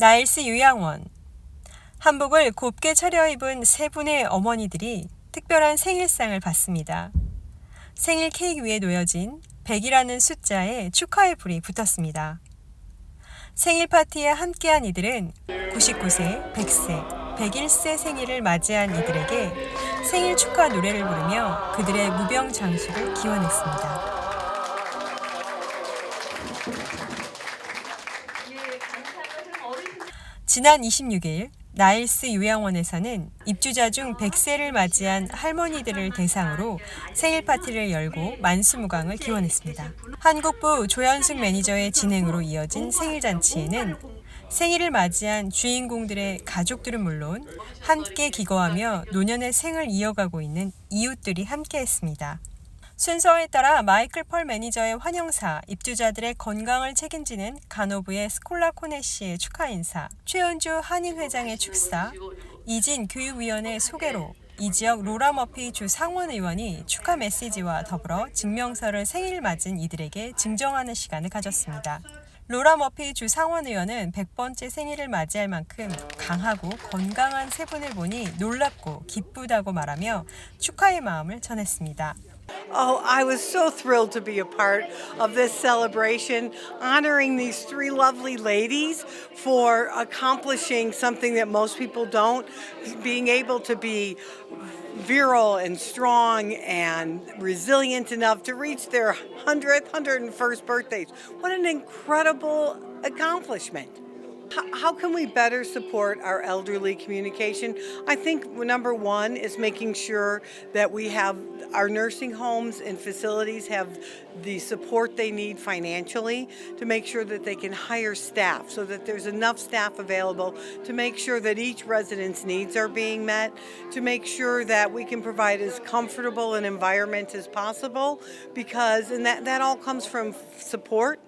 나일스 요양원 한복을 곱게 차려입은 세 분의 어머니들이 특별한 생일상을 받습니다. 생일 케이크 위에 놓여진 100이라는 숫자에 축하의 불이 붙었습니다. 생일 파티에 함께한 이들은 99세, 100세, 101세 생일을 맞이한 이들에게 생일 축하 노래를 부르며 그들의 무병 장수를 기원했습니다. 지난 26일 나일스 요양원에서는 입주자 중 100세를 맞이한 할머니들을 대상으로 생일 파티를 열고 만수무강을 기원했습니다. 한국부 조현숙 매니저의 진행으로 이어진 생일 잔치에는 생일을 맞이한 주인공들의 가족들은 물론 함께 기거하며 노년의 생을 이어가고 있는 이웃들이 함께했습니다. 순서에 따라 마이클 펄 매니저의 환영사, 입주자들의 건강을 책임지는 간호부의 스콜라 코네 씨의 축하 인사, 최은주 한인 회장의 축사, 이진 교육위원의 소개로 이 지역 로라 머피 주 상원 의원이 축하 메시지와 더불어 증명서를 생일 맞은 이들에게 증정하는 시간을 가졌습니다. 로라 머피 주 상원 의원은 100번째 생일을 맞이할 만큼 강하고 건강한 세 분을 보니 놀랍고 기쁘다고 말하며 축하의 마음을 전했습니다. Oh, I was so thrilled to be a part of this celebration, honoring these three lovely ladies for accomplishing something that most people don't, being able to be virile and strong and resilient enough to reach their 100th, 101st birthdays. What an incredible accomplishment. How, can we better support our elderly communication? I think number one is making sure that we have our nursing homes and facilities have the support they need financially to make sure that they can hire staff so that there's enough staff available to make sure that each resident's needs are being met, to make sure that we can provide as comfortable an environment as possible because and that, that all comes from support.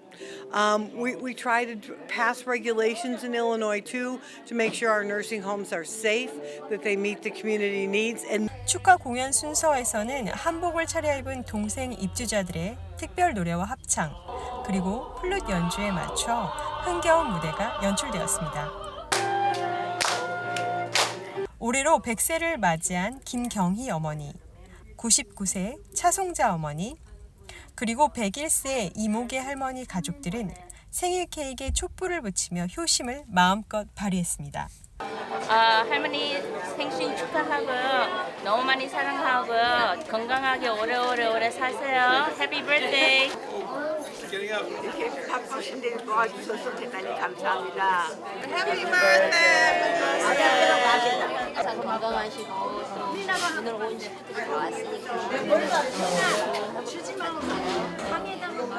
Um, we, we try to pass regulations in Illinois too to make sure our nursing homes are safe, that they meet the community needs, and 축하 공연 순서에서는 한복을 차려입은 동생 입주자들의 특별 노래와 합창, 그리고 플룻 연주에 맞춰 흥겨운 무대가 연출되었습니다. 올해로 100세를 맞이한 김경희 어머니, 99세 차송자 어머니, 그리고 101세 이모계 할머니 가족들은 생일 케이크에 촛불을 붙이며 효심을 마음껏 발휘했습니다. 아, 할머니 생신 축하하고요. 너무 많이 사랑하고요. 건강하게 오래오래 오래 사세요. 해피 birthday. 이렇게 바쁘신데 도와주셔서 대단히 감사합니다. 항상 건강하시고 오늘 온 식구들이 다 왔으니까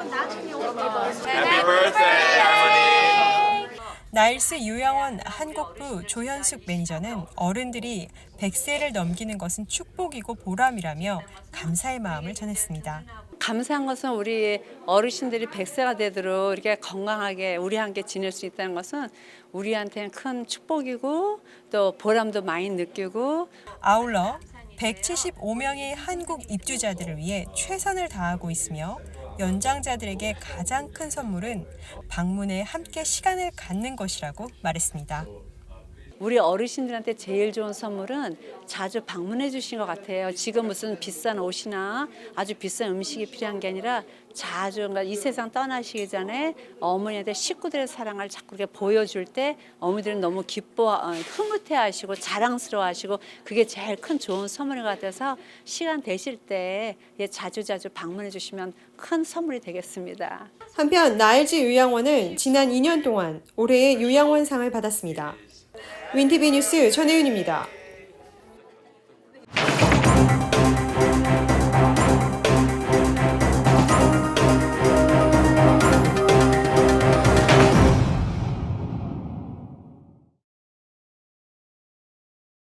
나 일스 요양원 한국부 조현숙 매니저는 어른들이 100세를 넘기는 것은 축복이고 보람이라며 감사의 마음을 전했습니다. 감사한 것은 우리 어르신들이 100세가 되도록 이렇게 건강하게 우리 함께 지낼 수 있다는 것은 우리한테는 큰 축복이고 또 보람도 많이 느끼고 아울러 175명의 한국 입주자들을 위해 최선을 다하고 있으며 연장자들에게 가장 큰 선물은 방문에 함께 시간을 갖는 것이라고 말했습니다. 우리 어르신들한테 제일 좋은 선물은 자주 방문해 주신 것 같아요. 지금 무슨 비싼 옷이나 아주 비싼 음식이 필요한 게 아니라 자주 이 세상 떠나시기 전에 어머니한테 식구들의 사랑을 자꾸 이렇게 보여줄 때 어머니들은 너무 기뻐 어, 흐뭇해하시고 자랑스러워하시고 그게 제일 큰 좋은 선물 같아서 시간 되실 때 예, 자주 자주 방문해 주시면 큰 선물이 되겠습니다. 한편 나일즈 요양원은 지난 2년 동안 올해의 요양원상을 받았습니다. 윈티비 뉴스 전혜윤입니다.